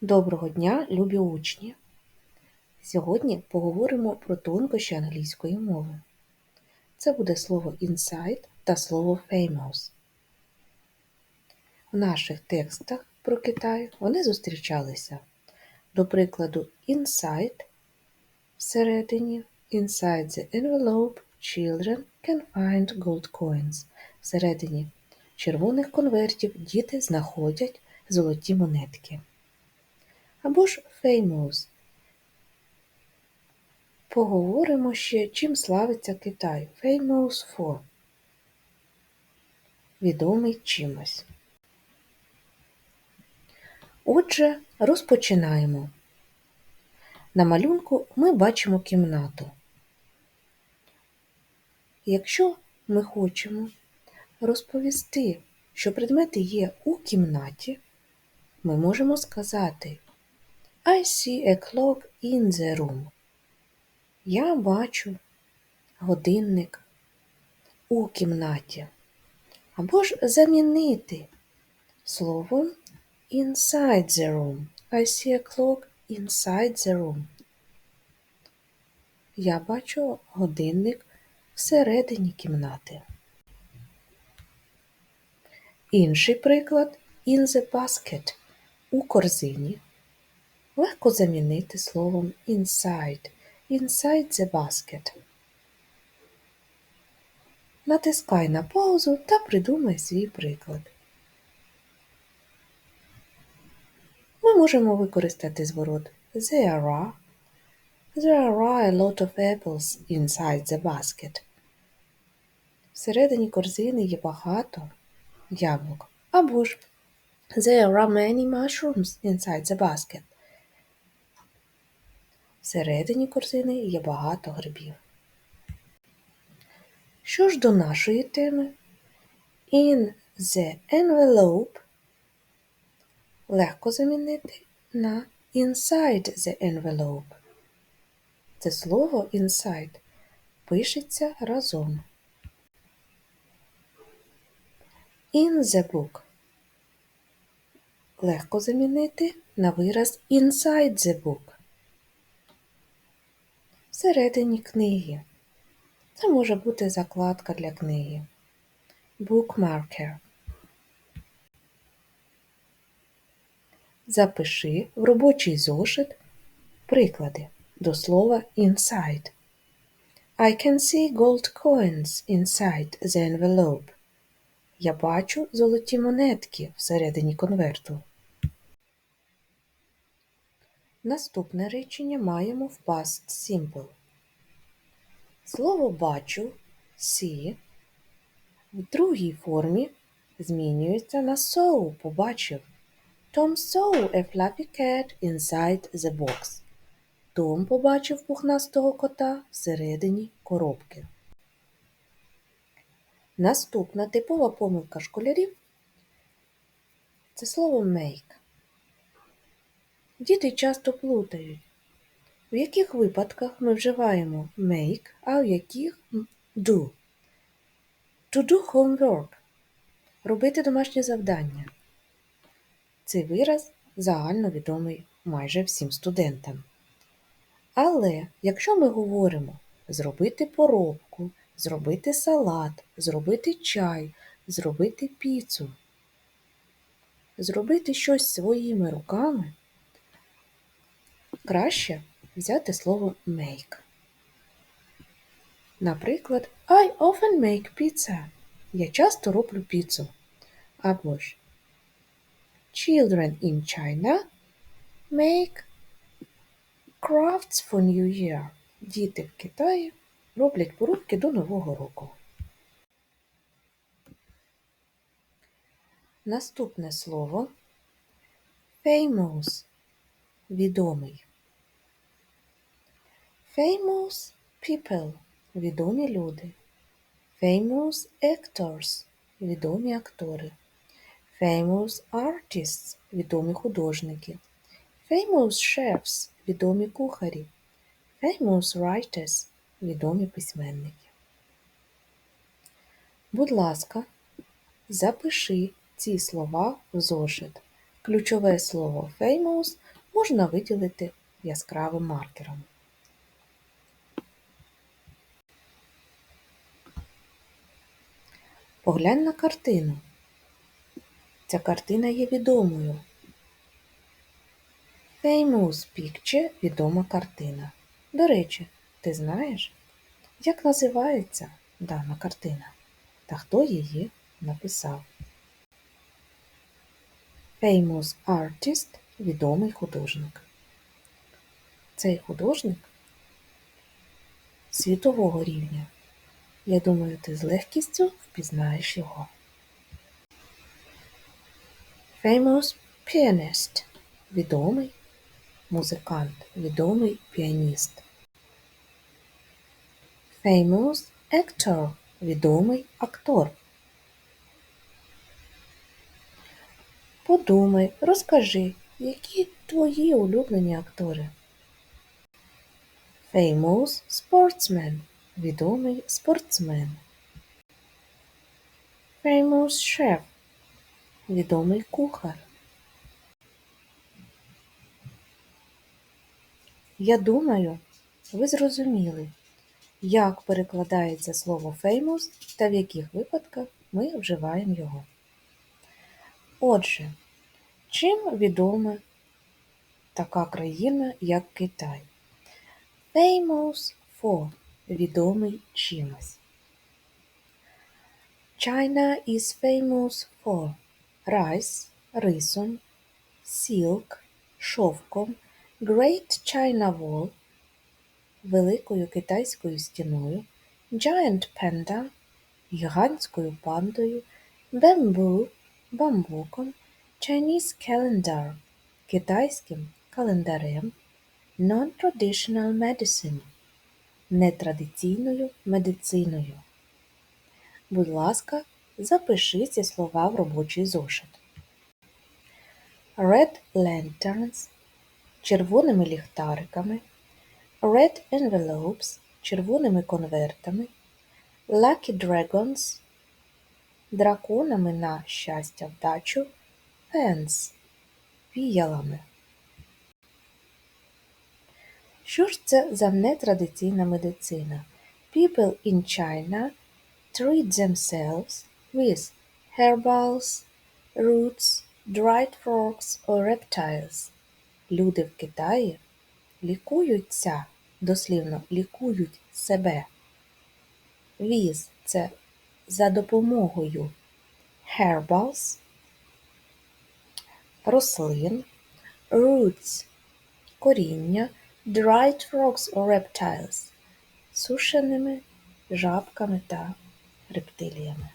Доброго дня, любі учні! Сьогодні поговоримо про тонкощі англійської мови. Це буде слово inside та слово famous. В наших текстах про Китай вони зустрічалися. До прикладу, inside всередині, inside the envelope children can find gold coins. Всередині червоних конвертів діти знаходять золоті монетки або ж famous. Поговоримо ще, чим славиться Китай. Famous for. Відомий чимось. Отже, розпочинаємо. На малюнку ми бачимо кімнату. Якщо ми хочемо розповісти, що предмети є у кімнаті, ми можемо сказати I see a clock in the room. Я бачу годинник у кімнаті. Або ж замінити словом inside the room. I see a clock inside the room. Я бачу годинник всередині кімнати. Інший приклад in the basket у корзині легко замінити словом inside. Inside the basket. Натискай на паузу та придумай свій приклад. Ми можемо використати зворот There are. There are a lot of apples inside the basket. Всередині корзини є багато яблук. Або ж There are many mushrooms inside the basket. Всередині корзини є багато грибів. Що ж до нашої теми? In the envelope легко замінити на inside the envelope. Це слово inside пишеться разом. In the book легко замінити на вираз inside the book всередині книги. Це може бути закладка для книги. Bookmarker. Запиши в робочий зошит приклади до слова inside. I can see gold coins inside the envelope. Я бачу золоті монетки всередині конверту. Наступне речення маємо в past simple. Слово бачу see в другій формі змінюється на saw побачив. Tom saw a fluffy cat inside the box. Том побачив пухнастого кота всередині коробки. Наступна типова помилка школярів це слово make. Діти часто плутають, в яких випадках ми вживаємо make, а в яких do. To do homework робити домашнє завдання. Цей вираз загально відомий майже всім студентам. Але якщо ми говоримо зробити поробку, зробити салат, зробити чай, зробити піцу, зробити щось своїми руками, краще взяти слово make. Наприклад, I often make pizza. Я часто роблю піцу. Або ж Children in China make crafts for New Year. Діти в Китаї роблять поробки до Нового року. Наступне слово famous відомий. Famous people відомі люди. Famous actors відомі актори. Famous artists відомі художники. Famous chefs відомі кухарі. Famous writers відомі письменники. Будь ласка, запиши ці слова в зошит. Ключове слово famous можна виділити яскравим маркером. Поглянь на картину. Ця картина є відомою. Famous picture – відома картина. До речі, ти знаєш, як називається дана картина та хто її написав? Famous artist – відомий художник. Цей художник світового рівня. Я думаю, ти з легкістю впізнаєш його. Famous pianist – відомий музикант, відомий піаніст. Famous actor – відомий актор. Подумай, розкажи, які твої улюблені актори. Famous sportsman – відомий спортсмен. Famous chef – відомий кухар. Я думаю, ви зрозуміли, як перекладається слово famous та в яких випадках ми вживаємо його. Отже, чим відома така країна, як Китай? Famous for відомий чимось. China is famous for rice, рисом, silk, шовком, Great China Wall, великою китайською стіною, Giant Panda, гігантською пандою, Bamboo, бамбуком, Chinese Calendar, китайським календарем, Non-Traditional Medicine, нетрадиційною медициною. Будь ласка, запиши ці слова в робочий зошит. Red Lanterns червоними ліхтариками, Red Envelopes червоними конвертами, Lucky Dragons драконами на щастя вдачу, Fans віялами. Що ж це за нетрадиційна медицина? People in China treat themselves with herbals, roots, dried frogs or reptiles. Люди в Китаї лікуються, дослівно лікують себе. With – це за допомогою herbals, рослин, roots – коріння, dried frogs or reptiles – сушеними жабками та рептиліями.